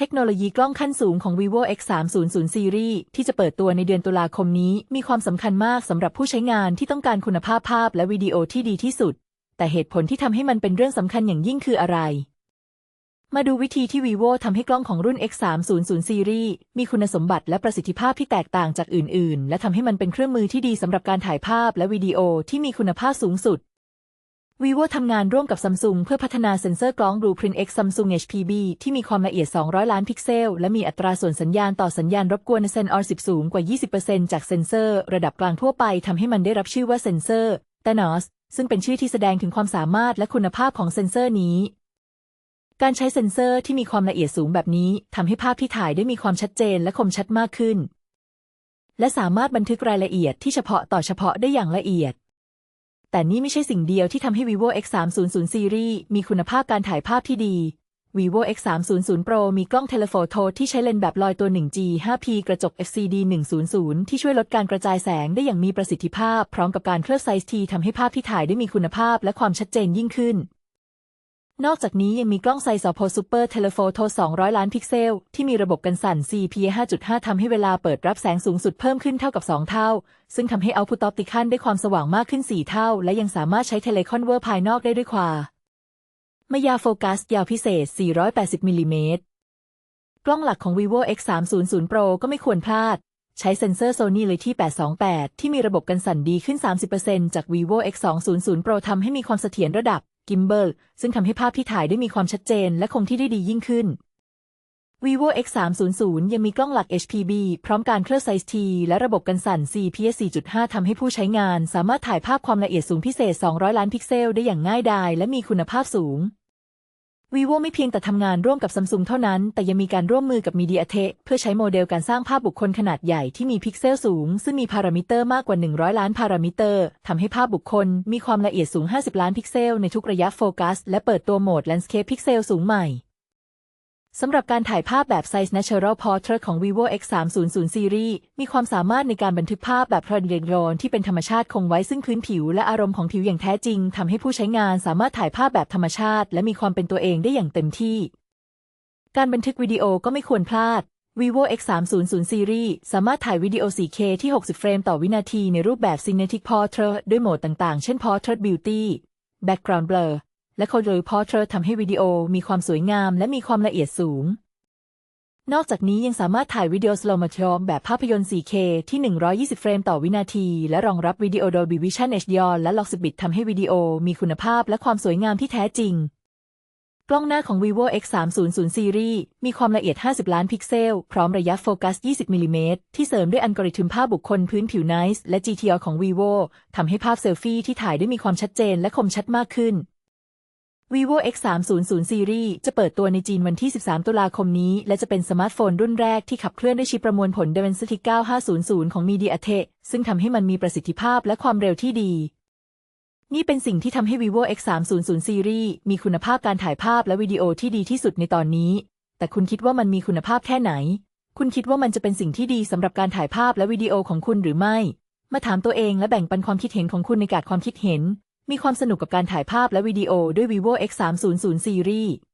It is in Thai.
เทคโนโลยีกล้องขั้นสูงของ vivo x 3 0 0 series ที่จะเปิดตัวในเดือนตุลาคมนี้ มีความสำคัญมากสำหรับผู้ใช้งานที่ต้องการคุณภาพภาพและวิดีโอที่ดีที่สุด แต่เหตุผลที่ทำให้มันเป็นเรื่องสำคัญอย่างยิ่งคืออะไร มาดูวิธีที่ vivo ทำให้กล้องของรุ่น x 3 0 0 series มีคุณสมบัติและประสิทธิภาพที่แตกต่างจากอื่น ๆ และทำให้มันเป็นเครื่องมือที่ดีสำหรับการถ่ายภาพและวิดีโอที่มีคุณภาพสูงสุด vivo ทำงานร่วมกับ Samsung เพื่อพัฒนาเซ็นเซอร์กล้อง Blueprint X Samsung HPB ที่มีความละเอียด 200 ล้านพิกเซล และมีอัตราส่วนสัญญาณต่อสัญญาณรบกวนในเซนออ10 สูงกว่า 20%จากเซ็นเซอร์ระดับกลางทั่วไปทำให้มันได้รับชื่อว่าเซ็นเซอร์ Thanos ซึ่งเป็นชื่อที่แสดงถึงความสามารถและคุณภาพของเซ็นเซอร์นี้ การใช้เซ็นเซอร์ที่มีความละเอียดสูงแบบนี้ทำให้ภาพที่ถ่ายได้มีความชัดเจนและคมชัดมากขึ้น และสามารถบันทึกรายละเอียดที่เฉพาะต่อเฉพาะได้อย่างละเอียด แต่นี่ไม่ใช่สิ่งเดียวที่ทำให้ vivo x 3 0 0 series มีคุณภาพการถ่ายภาพที่ดี vivo x 3 0 0 pro มีกล้องเทเลโฟโตที่ใช้เลนส์แบบลอยตัว 1G 5P กระจก FCD 100ที่ช่วยลดการกระจายแสงได้อย่างมีประสิทธิภาพ พร้อมกับการเคลือบไซส์ทีทำให้ภาพที่ถ่ายได้มีคุณภาพและความชัดเจนยิ่งขึ้น นอกจากนี้ยังมีกล้องไซส์ Oppo Super Telephoto 200 ล้านพิกเซล ที่มีระบบกันสั่น CPA 5.5 ทำให้เวลาเปิดรับแสงสูงสุดเพิ่มขึ้นเท่ากับ 2 เท่า ซึ่งทำให้เอาพุตอปติคันได้ความสว่างมากขึ้น 4 เท่า และยังสามารถใช้เทเลคอนเวอร์ภายนอกได้ด้วยความมายาโฟกัสยาวพิเศษ 480 มิลลิเมตร กล้องหลักของ vivo x 3 0 0 pro ก็ไม่ควรพลาด ใช้เซ็นเซอร์ Sony เลยที่ 828 ที่มีระบบกันสั่นดีขึ้น 30%จาก vivo x 2 0 0 pro ทำให้มีความเสถียรระดับ กิมเบิลซึ่งทำให้ภาพที่ถ่ายได้มีความชัดเจนและคงที่ได้ดียิ่งขึ้น vivo x 3 0 0ยังมีกล้องหลัก HPB พร้อมการเคลือบไซส์ T และระบบกันสั่น CPS 4.5 ทำให้ผู้ใช้งานสามารถถ่ายภาพความละเอียดสูงพิเศษ 200 ล้านพิกเซลได้อย่างง่ายดายและมีคุณภาพสูง vivo ไม่เพียงแต่ทำงานร่วมกับซัมซุงเท่านั้น แต่ยังมีการร่วมมือกับ MediaTek เพื่อใช้โมเดลการสร้างภาพบุคคลขนาดใหญ่ที่มีพิกเซลสูง ซึ่งมีพารามิเตอร์มากกว่า 100 ล้านพารามิเตอร์ทำให้ภาพบุคคล มีความละเอียดสูง 50 ล้านพิกเซลในทุกระยะโฟกัส และเปิดตัวโหมด Landscape พิกเซลสูงใหม่ สำหรับการถ่ายภาพแบบ Size Natural Portrait ของ vivo x 3 0 0 series มีความสามารถในการบันทึกภาพแบบ p r o d i g r o n ที่เป็นธรรมชาติคงไว้ซึ่งพื้นผิวและอารมณ์ของผิวอย่างแท้จริงทำให้ผู้ใช้งานสามารถถ่ายภาพแบบธรรมชาติ และมีความเป็นตัวเองได้อย่างเต็มที่ การบันทึกวิดีโอก็ไม่ควรพลาด vivo x 3 0 0 series สามารถถ่ายวิดีโอ 4K ที่ 60 เฟรมต่อวินาทีในรูปแบบ Cinematic Portrait ด้วยโหมดต่างๆ เช่น Portrait Beauty Background Blur และ Color Portrait ทำให้วิดีโอมีความสวยงามและมีความละเอียดสูง นอกจากนี้ยังสามารถถ่ายวิดีโอ slow motion แบบภาพยนตร์ 4K ที่ 120 เฟรมต่อวินาที และรองรับวิดีโอ Dolby Vision HDR และ Log Bit ทำให้วิดีโอมีคุณภาพและความสวยงามที่แท้จริง กล้องหน้าของ vivo x 3 0 0 series มีความละเอียด 50 ล้านพิกเซล พร้อมระยะโฟกัส 20 มิลลิเมตรที่เสริมด้วยอัลกอริทึมภาพบุคคลพื้นผิว Nice และ GTR ของ vivo ทำให้ภาพเซลฟี่ที่ถ่ายได้มีความชัดเจนและคมชัดมากขึ้น vivo x 3 0 0 series จะเปิดตัวในจีนวันที่ 13 ตุลาคมนี้ และจะเป็นสมาร์ทโฟนรุ่นแรกที่ขับเคลื่อนด้วยชิปประมวลผล Dimensity 9500 ของ MediaTek ซึ่งทำให้มันมีประสิทธิภาพและความเร็วที่ดี นี่เป็นสิ่งที่ทำให้ vivo x 3 0 0 series มีคุณภาพการถ่ายภาพและวิดีโอที่ดีที่สุดในตอนนี้ แต่คุณคิดว่ามันมีคุณภาพแค่ไหน คุณคิดว่ามันจะเป็นสิ่งที่ดีสำหรับการถ่ายภาพและวิดีโอของคุณหรือไม่ มาถามตัวเองและแบ่งปันความคิดเห็นของคุณในการความคิดเห็น มีความสนุกกับการถ่ายภาพและวิดีโอด้วย vivo x 3 0 0 series